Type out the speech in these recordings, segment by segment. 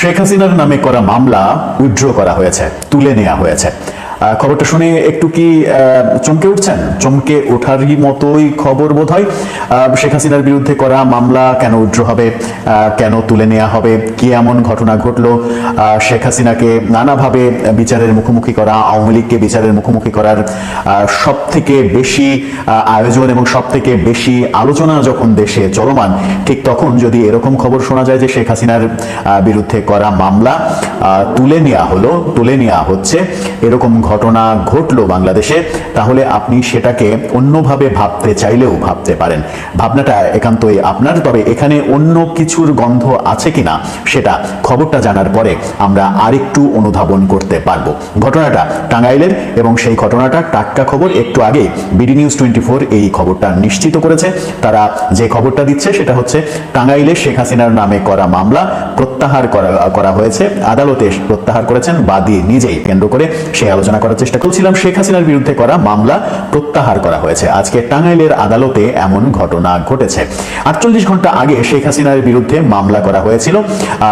শেখ হাসিনার নামে করা মামলা উইথড্র করা হয়েছে তুলে নেওয়া হয়েছে। খবরটা শুনে একটু কি চমকে উঠছেন? চমকে ওঠারই মতোই খবর বোধ হয় শেখ হাসিনার বিরুদ্ধে করা মামলা কেন উইথড্র হবে? কেন তুলে নেওয়া হবে? কি এমন ঘটনা ঘটলো? শেখ হাসিনাকে নানাভাবে বিচারের মুখোমুখি করা, আওয়ামী লীগকে বিচারের মুখোমুখি করার সব থেকে বেশি আয়োজন এবং সব থেকে বেশি আলোচনা যখন দেশে চলমান, ঠিক তখন যদি এরকম খবর শোনা যায় যে শেখ হাসিনার বিরুদ্ধে করা মামলা তুলে নেওয়া হলো, তুলে নেওয়া হচ্ছে, এরকম ঘটনা ঘটলো বাংলাদেশে, তাহলে আপনি সেটাকে অন্যভাবে ভাবতে চাইলেও ভাবতে পারেন। ভাবনাটা একান্তই আপনার, তবে এখানে অন্য কিছুর গন্ধ আছে কিনা সেটা খবরটা জানার পরে আমরা আরেকটু অনুধাবন করতে পারব। ঘটনাটা টাঙ্গাইলের এবং সেই ঘটনাটা টাটকা খবর, একটু আগে বিডি নিউজ টোয়েন্টি এই খবরটা নিশ্চিত করেছে। তারা যে খবরটা দিচ্ছে সেটা হচ্ছে, টাঙ্গাইলে শেখ হাসিনার নামে করা মামলা প্রত্যাহার করা করা হয়েছে, আদালতে প্রত্যাহার করেছেন, বাদী নিজেই কেন্দ্র করে সেই আলোচনা করার চেষ্টা করছিলাম। শেখ হাসিনার বিরুদ্ধে করা মামলা প্রত্যাহার করা হয়েছে। আজকে টাঙ্গাইলের আদালতে এমন ঘটনা ঘটেছে। আটচল্লিশ ঘণ্টা আগে শেখ হাসিনার বিরুদ্ধে মামলা করা হয়েছিল।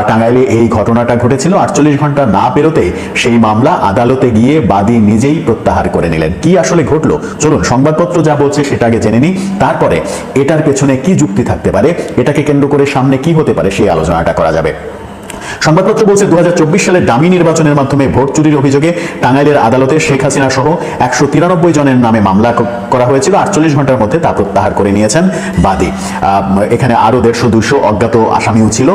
টাঙ্গাইলে এই ঘটনাটা ঘটেছিল। আটচল্লিশ ঘণ্টা না পেরোতে সেই মামলা আদালতে গিয়ে বাদী নিজেই প্রত্যাহার করে নিলেন। কি আসলে ঘটলো? চলুন, সংবাদপত্র যা বলছে সেটা আগে জেনে নিই। তারপরে এটার পেছনে কি যুক্তি থাকতে পারে? এটাকে কেন্দ্র করে সামনে কি হতে পারে? সেই আলোচনাটা করা যাবে। সংবাদপত্র বলছে দু হাজার চব্বিশ সালে দামি নির্বাচনের মাধ্যমে ভোট চুরির অভিযোগে টাঙ্গাইলের আদালতে শেখ হাসিনা সহ একশো তিরানব্বই জনের নামে মামলা করা হয়েছিল। আটচল্লিশ ঘণ্টার মধ্যে তা প্রত্যাহার করে নিয়েছেন বাদী। এখানে আরও দেড়শো দুশো অজ্ঞাত আসামিও ছিল।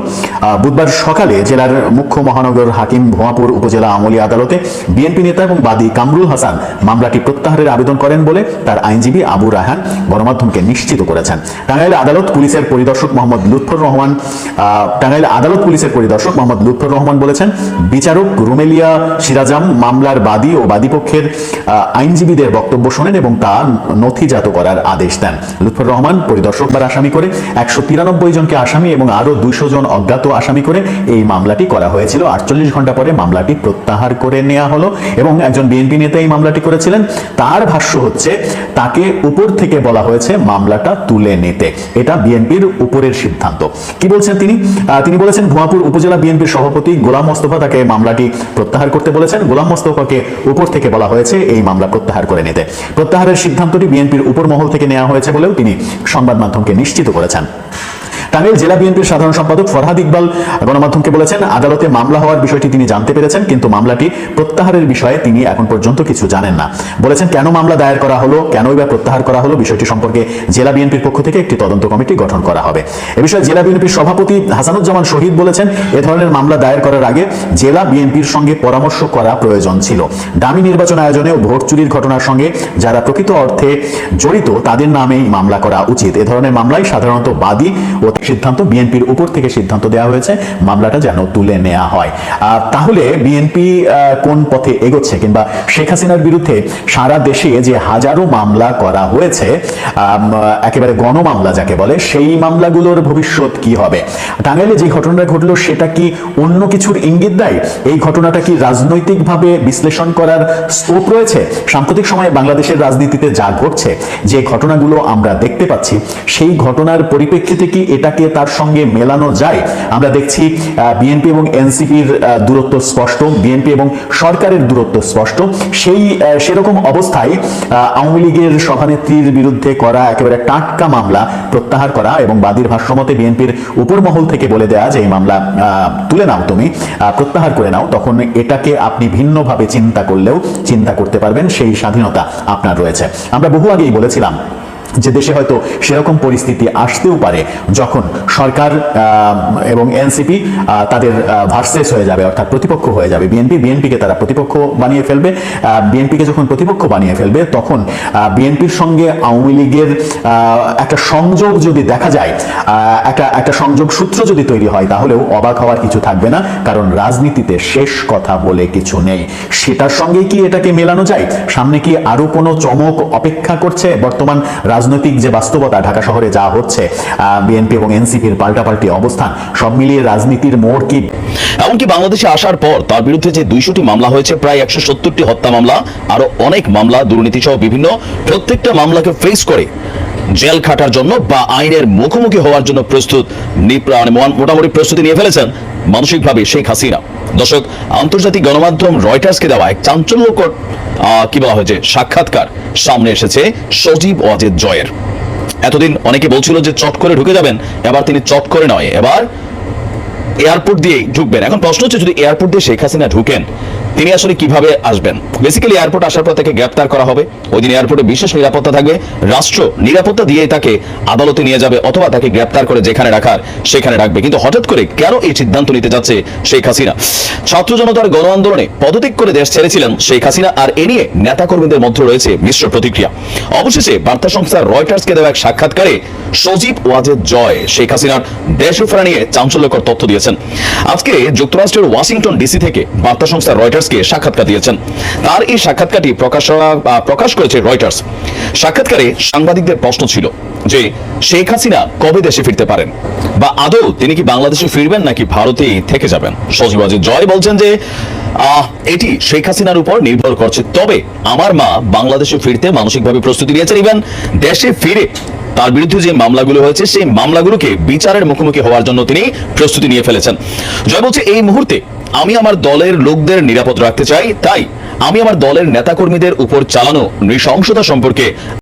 বুধবার সকালে জেলার মুখ্য মহানগর হাকিম ভোয়াপুর উপজেলা আমলি আদালতে বিএনপি নেতা এবং বাদী কামরুল হাসান মামলাটি প্রত্যাহারের আবেদন করেন বলে তার আইনজীবী আবু রাহান গণমাধ্যমকে নিশ্চিত করেছেন। টাঙ্গাইল আদালত পুলিশের পরিদর্শক মোহাম্মদ লুৎফর রহমান টাঙ্গাইল আদালত পুলিশের পরিদর্শক মোহাম্মদ লুৎফর রহমান বলেছেন, বিচারক রুমেলিয়া সিরাজাম মামলার বাদী ও বাদীপক্ষের আইনজীবীদের বক্তব্য শোনেন এবং তা নথিজাত করার আদেশ দেন। লুৎফর রহমান পরিদর্শকবার আসামি করে একশো তিরানব্বই জনকে আসামি এবং আরও দুইশো জন অজ্ঞাত আসামি করে এই মামলাটি করা হয়েছিল। আটচল্লিশ ঘণ্টা পরে মামলাটি প্রত্যাহার করে নেওয়া হলো এবং একজন বিএনপি নেতা এই মামলাটি করেছিলেন। তার ভাষ্য হচ্ছে, তাকে উপর থেকে বলা হয়েছে মামলাটা তুলে নিতে। এটা বিএনপির উপরের সিদ্ধান্ত। কি বলছেন তিনি? তিনি বলেছেন, ভুয়াপুর উপজেলা বিএনপির সভাপতি গোলাম মোস্তফা তাকে মামলাটি প্রত্যাহার করতে বলেছেন। গোলাম মোস্তফাকে উপর থেকে বলা হয়েছে এই মামলা প্রত্যাহার করে নিতে। প্রত্যাহারের সিদ্ধান্তটি বিএনপির উপর মহল থেকে নেওয়া হয়েছে বলেও তিনি সংবাদ মাধ্যমকে নিশ্চিত করেছেন। টাঙ্গাইল জেলা বিএনপির সাধারণ সম্পাদক ফরহাদ ইকবাল গণমাধ্যমকে বলেছেন, আদালতে মামলা হওয়ার বিষয়টি তিনি জানতে পেরেছেন, কিন্তু মামলাটি প্রত্যাহারের বিষয়ে তিনি এখন পর্যন্ত কিছু জানেন না। বলেছেন, কেন মামলা দায়ের করা হলো, কেনই বা প্রত্যাহার করা হলো, বিষয়টি সম্পর্কে জেলা বিএনপির পক্ষ থেকে একটি তদন্ত কমিটি গঠন করা হবে। এ বিষয়ে জেলা বিএনপির সভাপতি হাসানুজ্জামান শহীদ বলেছেন, এ ধরনের মামলা দায়ের করার আগে জেলা বিএনপির সঙ্গে পরামর্শ করা প্রয়োজন ছিল। দামি নির্বাচন আয়োজনে ও ভোট চুরির ঘটনার সঙ্গে যারা প্রকৃত অর্থে জড়িত, তাদের নামেই মামলা করা উচিত। এ ধরনের মামলায় সাধারণত বাদী ও সিদ্ধান্ত বিএনপির উপর থেকে সিদ্ধান্ত দেওয়া হয়েছে মামলাটা যেন তুলে নেওয়া হয়। আহ, তাহলে বিএনপি কোন পথে এগোচ্ছে? কিংবা শেখ হাসিনার বিরুদ্ধে সারা দেশে যে হাজারো মামলা করা হয়েছে একেবারে গণমামলা যাকে বলে সেই মামলাগুলোর ভবিষ্যৎ কি হবে? টাঙ্গাইলে যে ঘটনাটা ঘটলো সেটা কি অন্য কিছুর ইঙ্গিত দেয়? এই ঘটনাটা কি রাজনৈতিকভাবে বিশ্লেষণ করার স্কোপ রয়েছে? সাম্প্রতিক সময়ে বাংলাদেশের রাজনীতিতে যা ঘটছে যে ঘটনাগুলো আমরা দেখতে পাচ্ছি সেই ঘটনার পরিপ্রেক্ষিতে কি এটাকে তার সঙ্গে মেলানো যায়। আমরা দেখছি বিএনপি এবং এনসিপির দূরত্ব স্পষ্ট, বিএনপি এবং সরকারের দূরত্ব স্পষ্ট। সেই সেরকম অবস্থায় আওয়ামী লীগের সভানেত্রীর বিরুদ্ধে করা একেবারে টাটকা মামলা প্রত্যাহার করা এবং বাদীর ভাষ্যমতে বিএনপির উপর মহল থেকে বলে দেয়া যে এই মামলা তুলে নাও তুমি প্রত্যাহার করে নাও, তখন এটাকে আপনি ভিন্নভাবে চিন্তা করলেও চিন্তা করতে পারবেন, সেই স্বাধীনতা আপনার রয়েছে। আমরা বহু আগেই বলেছিলাম যে দেশে হয়তো সেরকম পরিস্থিতি আসতেও পারে যখন সরকার এবং এনসিপি তাদের ভার্সেস হয়ে যাবে, অর্থাৎ প্রতিপক্ষ হয়ে যাবে। বিএনপি, বিএনপিকে তারা প্রতিপক্ষ বানিয়ে ফেলবে। বিএনপিকে যখন প্রতিপক্ষ বানিয়ে ফেলবে, তখন বিএনপির সঙ্গে আওয়ামী লীগের একটা সংযোগ যদি দেখা যায় একটা একটা সংযোগ সূত্র যদি তৈরি হয়, তাহলেও অবাক হওয়ার কিছু থাকবে না, কারণ রাজনীতিতে শেষ কথা বলে কিছু নেই। সেটার সঙ্গে কি এটাকে মেলানো যায়? সামনে কি আরও কোনো চমক অপেক্ষা করছে বর্তমান রাজনৈতিক যে বাস্তবতা ঢাকা শহরে যা হচ্ছে বিএনপি এবং এনসিপির পাল্টাপাল্টি অবস্থান, সব মিলিয়ে রাজনীতির মোড় কি? এমনকি বাংলাদেশে আসার পর তার বিরুদ্ধে যে দুইশোটি মামলা হয়েছে, প্রায় একশো সত্তরটি হত্যা মামলা, আরও অনেক মামলা দুর্নীতি সহ বিভিন্ন প্রত্যেকটা মামলাকে ফেস করে। জেল খাটার জন্য বা আইনের মুখোমুখি হওয়ার জন্য প্রস্তুত মোটামুটি প্রস্তুতি নিয়ে ফেলেছেন। মানসিকভাবে শেখ হাসিনা। দর্শক, আন্তর্জাতিক গণমাধ্যম রয়টার্সকে দেওয়া এক চাঞ্চল্যকর কি বলা হয়েছে সাক্ষাৎকার সামনে এসেছে সজীব ওয়াজেদ জয়ের। এতদিন অনেকে বলছিল যে, চট করে ঢুকে যাবেন, এবার তিনি চট করে নয়, এবার এয়ারপোর্ট দিয়ে ঢুকবেন। এখন প্রশ্ন হচ্ছে, যদি এয়ারপোর্ট দিয়ে শেখ হাসিনা ঢুকেন তিনি আসলে কীভাবে আসবেন? বেসিক্যালি এয়ারপোর্ট আসার পর তাকে গ্রেপ্তার করা হবে। ওই দিন এয়ারপোর্টে বিশেষ নিরাপত্তা থাকবে। রাষ্ট্র নিরাপত্তা দিয়ে তাকে আদালতে নিয়ে যাবে অথবা তাকে গ্রেপ্তার করে যেখানে রাখার, সেখানে রাখবে। কিন্তু হঠাৎ করে কেন এই সিদ্ধান্ত নিতে যাচ্ছে শেখ হাসিনা? ছাত্র জনতার গণ আন্দোলনে পদত্যাগ করে দেশ ছেড়েছিলেন শেখ হাসিনা আর এ নিয়ে নেতাকর্মীদের মধ্যে রয়েছে মিশ্র প্রতিক্রিয়া। অবশেষে বার্তা সংস্থা রয়টার্সকে দেওয়া এক সাক্ষাৎকারে সজীব ওয়াজেদ জয় শেখ হাসিনার দেশ ফেরা নিয়ে চাঞ্চল্যকর তথ্য দিয়েছেন। আজকে যুক্তরাষ্ট্রের ওয়াশিংটন ডিসি থেকে বার্তা সংস্থা রয়টার্সকে সাক্ষাৎকার দিয়েছেন। তার এই সাক্ষাৎকারটি প্রকাশ প্রকাশ করেছে রয়টার্স সাক্ষাৎকারে সাংবাদিকদের প্রশ্ন ছিল যে, শেখ হাসিনা কবে দেশে ফিরতে পারেন? বা আদৌ তিনি কি বাংলাদেশে ফিরবেন নাকি ভারতেই থেকে যাবেন? সজীব ওয়াজেদ জয় বলছেন যে এটি শেখ হাসিনার উপর নির্ভর করছে। তবে আমার মা বাংলাদেশে ফিরতে মানসিকভাবে প্রস্তুতি নিয়েছেন। ইভেন দেশে ফিরে তার বিরুদ্ধে যে মামলাগুলো হয়েছে, সেই মামলাগুলোকে বিচারের মুখোমুখি হওয়ার জন্য তিনি প্রস্তুতি নিয়ে ফেলেছেন। জয় বলছে, এই মুহূর্তে আমি আমার দলের লোকদের নিরাপদ রাখতে চাই, তাই আমি আমার দলের নেতাকর্মীদের উপর চালানো নৃশংসতা সম্পর্কে